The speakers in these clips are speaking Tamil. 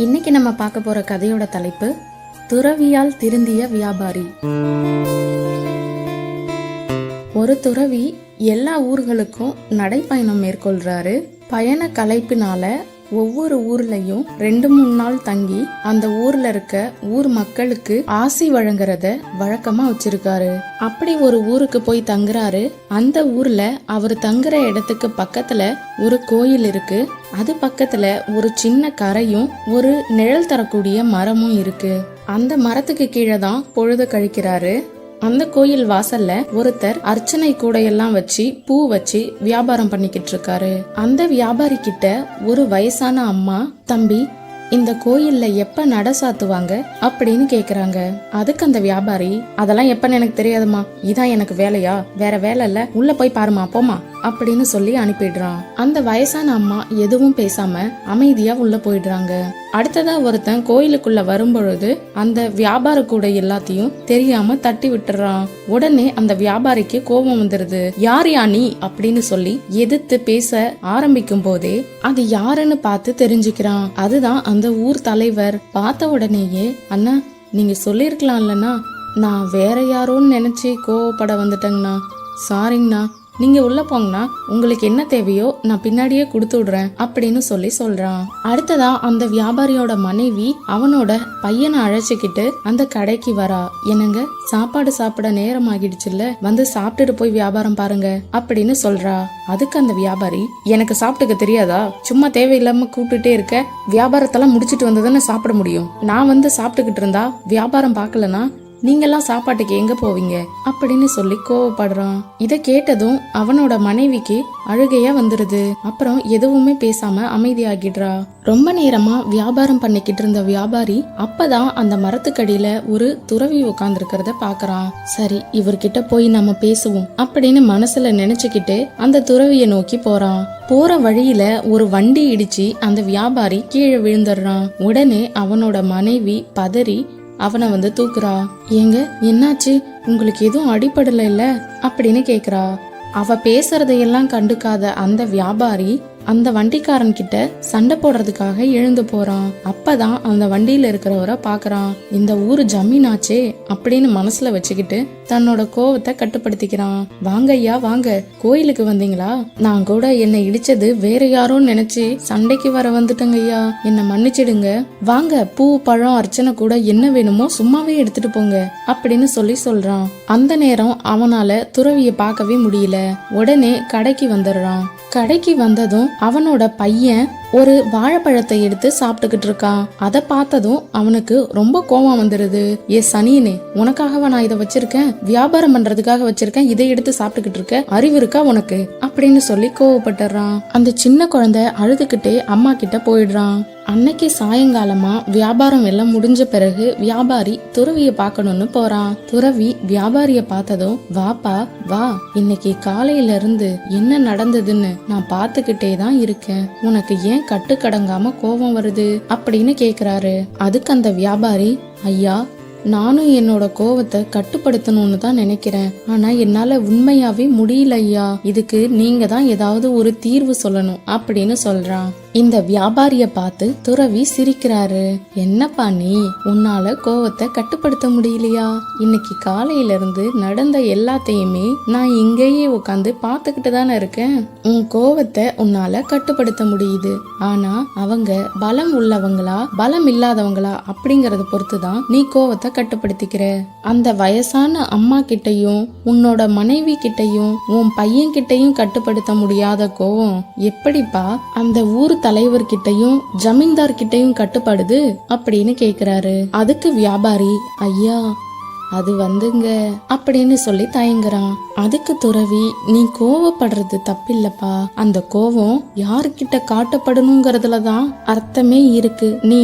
இன்னைக்கு நம்ம பார்க்க போற கதையோட தலைப்பு துறவியால் திருந்திய வியாபாரி. ஒரு துறவி எல்லா ஊர்களுக்கும் நடைப்பயணம் மேற்கொள்றாரு. பயண கலைப்பினால ஒவ்வொரு ஊர்லயும் ரெண்டு மூணு நாள் தங்கி அந்த ஊர்ல இருக்க ஊர் மக்களுக்கு ஆசி வழங்குறத வழக்கமா வச்சிருக்காரு. அப்படி ஒரு ஊருக்கு போய் தங்குறாரு. அந்த ஊர்ல அவர் தங்குற இடத்துக்கு பக்கத்துல ஒரு கோயில் இருக்கு. அது பக்கத்துல ஒரு சின்ன கரையும் ஒரு நிழல் தரக்கூடிய மரமும் இருக்கு. அந்த மரத்துக்கு கீழே தான் பொழுது கழிக்கிறாரு. அந்த கோயில் வாசல்ல ஒருத்தர் அர்ச்சனை கூடையெல்லாம் வச்சு பூ வச்சு வியாபாரம் பண்ணிக்கிட்டு இருக்காரு அந்த வியாபாரி கிட்ட ஒரு வயசான அம்மா தம்பி இந்த கோயில்ல எப்ப நட சாத்துவாங்க? அப்படின்னு கேக்குறாங்க. அதுக்கு அந்த வியாபாரி அதெல்லாம் எப்பன்னு எனக்கு தெரியாதுமா இதான் எனக்கு வேலையா? வேற வேலை இல்ல. உள்ள போய் பாருமா போமா அப்படின்னு சொல்லி அனுப்பிடுறான். அந்த வயசான அம்மா எதுவும் பேசாம அமைதியா உள்ள போயிடுறாங்க. அடுத்ததா ஒருத்தன் கோயிலுக்குள்ள வரும்பொழுது அந்த வியாபார கூட எல்லாத்தையும் தெரியாம தட்டி விட்டுறான். உடனே அந்த வியாபாரிக்கு கோபம் வந்துருது. யார் யா நீ? அப்படின்னு சொல்லி எதிர்த்து பேச ஆரம்பிக்கும் போதே அது யாருன்னு பார்த்து தெரிஞ்சுக்கிறான். அதுதான் அந்த ஊர் தலைவர். பார்த்த உடனேயே அண்ணா நீங்க சொல்லியிருக்கலாம்லண்ணா நான் வேற யாரோன்னு நினைச்சு கோவப்பட வந்துட்டேங்கண்ணா. சாரிங்கண்ணா நீங்க உள்ள போங்கண்ணா உங்களுக்கு என்ன தேவையோ நான் பின்னாடியே கொடுத்து விடுறேன் அப்படின்னு சொல்லி சொல்றான். அடுத்ததா அந்த வியாபாரியோட மனைவி அவனோட பையனை அழைச்சிக்கிட்டு அந்த கடைக்கு வரா. என்னங்க சாப்பாடு சாப்பிட நேரம் ஆகிடுச்சுல்ல வந்து சாப்பிட்டுட்டு போய் வியாபாரம் பாருங்க அப்படின்னு சொல்றா. அதுக்கு அந்த வியாபாரி எனக்கு சாப்பிட்டுக்க தெரியாதா? சும்மா தேவையில்லாம கூப்பிட்டுட்டே இருக்க வியாபாரத்தெல்லாம் முடிச்சிட்டு வந்ததுன்னு சாப்பிட முடியும்? நான் வந்து சாப்பிட்டுக்கிட்டு இருந்தா வியாபாரம் பார்க்கலனா? நீங்கெல்லாம் சாப்பாட்டுக்கு எங்க போவீங்க? அப்படின்னு சொல்லி கோவப்படுறான். இத கேட்டதும் அவனோட மனைவிக்கு அழுகையா வந்துருது. அப்புறம் எதுவுமே பேசாம அமைதியாகிடுறா. ரொம்ப நேரமா வியாபாரம் பண்ணிக்கிட்டு இருந்த வியாபாரி அப்பதான் அந்த மரத்துக்கடியில ஒரு துறவி உட்கார்ந்துருக்கிறத பாக்குறான். சரி இவர்கிட்ட போய் நம்ம பேசுவோம் அப்படின்னு மனசுல நினைச்சுக்கிட்டு அந்த துறவிய நோக்கி போறான். போற வழியில ஒரு வண்டி இடிச்சு அந்த வியாபாரி கீழே விழுந்துடுறான். உடனே அவனோட மனைவி பதறி அவனை வந்து தூக்குறா. ஏங்க என்னாச்சு? உங்களுக்கு எதுவும் அடிப்படல இல்ல அப்படின்னு கேக்குறா. அவ பேசுறதையெல்லாம் கண்டுக்காத அந்த வியாபாரி அந்த வண்டிக்காரன் கிட்ட சண்டை போடுறதுக்காக எழுந்து போறான். அப்பதான் அந்த வண்டியில இருக்கிறவரை பாக்குறான். இந்த ஊரு ஜமீனாச்சே அப்படின்னு மனசுல வச்சுக்கிட்டு தன்னோட கோவத்தை கட்டுப்படுத்திக்கிறான். வாங்க ஐயா வாங்க. கோயிலுக்கு வந்தீங்களா? நான் கூட என்னை இடிச்சது வேற யாரும் நினைச்சு சண்டைக்கு வர வந்துட்டேங்க ஐயா. என்னை மன்னிச்சிடுங்க. வாங்க பூ பழம் அர்ச்சனை கூட என்ன வேணுமோ சும்மாவே எடுத்துட்டு போங்க அப்படின்னு சொல்லி சொல்றான். அந்த நேரம் அவனால துறவிய பார்க்கவே முடியல. உடனே கடைக்கு வந்துடுறான். கடைக்கு வந்ததும் அவனோட பையன் ஒரு வாழைப்பழத்தை எடுத்து சாப்பிட்டுக்கிட்டு இருக்கான் அதை பார்த்ததும் அவனுக்கு ரொம்ப கோபம் வந்துருது. ஏ சனியனே உனக்காகவா நான் இதை வச்சிருக்கேன்? வியாபாரம் பண்றதுக்காக வச்சிருக்கேன். இதை எடுத்து சாப்பிட்டுக்கிட்டு இருக்க? அறிவு இருக்கா உனக்கு? அப்படின்னு சொல்லி கோவப்பட்டுறான். அந்த சின்ன குழந்தை அழுதுகிட்டே அம்மா கிட்ட போயிடுறான். அன்னைக்கு சாயங்காலமா வியாபாரம் எல்லாம் முடிஞ்ச பிறகு வியாபாரி துறவிய பார்க்கணும்னு போறான். துறவி வியாபாரிய பார்த்ததும் வாப்பா வா. இன்னைக்கு காலையில இருந்து என்ன நடந்ததுன்னு நான் பார்த்துக்கிட்டே தான் இருக்கேன். உனக்கு ஏன் கட்டுக்கடங்காம கோபம் வருது அப்படின்னு கேக்குறாரு. அதுக்கு அந்த வியாபாரி ஐயா நானும் என்னோட கோவத்தை கட்டுப்படுத்தணும்னு தான் நினைக்கிறேன். ஆனா என்னால உண்மையாவே முடியல ஐயா. இதுக்கு நீங்க தான் ஏதாவது ஒரு தீர்வு சொல்லணும் அப்படின்னு சொல்றான். இந்த வியாபாரிய பார்த்து துறவி சிரிக்கிறாரு. என்னப்பா நீ? உன்னால கோவத்தை கட்டுப்படுத்த முடியலையா? இன்னைக்கு காலையில இருந்து நடந்த எல்லாத்தையுமே நான் இங்கேயே உட்காந்து பார்த்துக்கிட்டு தானே இருக்கேன். உன் கோவத்தை உன்னால கட்டுப்படுத்த முடியுது. ஆனா அவங்க பலம் உள்ளவங்களா பலம் இல்லாதவங்களா அப்படிங்கறத பொறுத்து தான் நீ கோவத்தை கட்டுப்படுத்திக்கிற. அந்த வயசான அம்மா கிட்டயும் உன்னோட மனைவி கிட்டயும் உன் பையன் கிட்டையும் கட்டுப்படுத்த முடியாத கோவம் எப்படிப்பா அந்த ஊர் தலைவர் கிட்டயும் ஜமீன்தார் கிட்டையும் கட்டுப்படுது அப்படின்னு கேக்குறாரு. அதுக்கு வியாபாரி ஐயா அது வந்துங்க அப்படின்னு சொல்லி தயங்குறான். அதுக்கு துறவி நீ கோவப்படுறது தப்பில்லப்பா. அந்த கோவம் யாருக்கிட்ட காட்டப்படணுங்கிறதுல தான் அர்த்தமே இருக்கு. நீ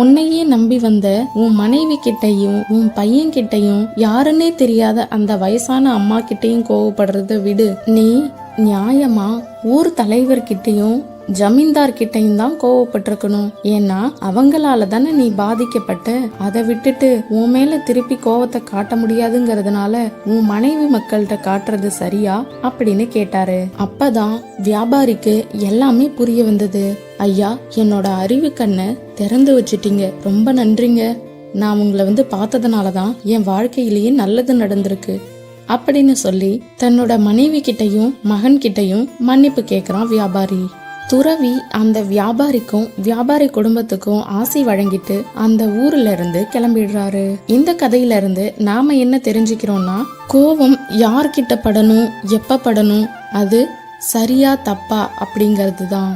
உன்னையே நம்பி வந்த உன் மனைவி கிட்டையும் உன் பையன் கிட்டையும் யாருன்னே தெரியாத அந்த வயசான அம்மா கிட்டையும் கோவப்படுறத விடு. நீ நியாயமா ஊர் தலைவர்கிட்டயும் ஜமீன்தார்கிட்டையும் தான் கோவப்பட்டிருக்கணும். ஏன்னா அவங்களால தானே நீ பாதிக்கப்பட்ட. அதை விட்டுட்டு உன் மேல திருப்பி கோவத்தை காட்ட முடியாதுங்கிறதுனால உன் மனைவி மக்கள்கிட்ட காட்டுறது சரியா? அப்படின்னு கேட்டாரு. அப்பதான் வியாபாரிக்கு எல்லாமே புரிய வந்தது. ஐயா என்னோட அறிவு கண்ணை திறந்து வச்சிட்டீங்க. ரொம்ப நன்றிங்க. நான் உங்களை வந்து பார்த்ததுனால தான் என் வாழ்க்கையிலேயே நல்லது நடந்திருக்கு. அப்படின்னு சொல்லி தன்னோட மனைவி கிட்டயும் மகன் கிட்டையும் மன்னிப்பு கேட்குறான் வியாபாரி. துறவி அந்த வியாபாரிக்கும் வியாபாரி குடும்பத்துக்கும் ஆசி வழங்கிட்டு அந்த ஊர்ல இருந்து கிளம்பிடுறாரு. இந்த கதையில இருந்து நாம என்ன தெரிஞ்சுக்கிறோம்னா கோபம் யார்கிட்ட படணும் எப்ப படணும் அது சரியா தப்பா அப்படிங்கிறது தான்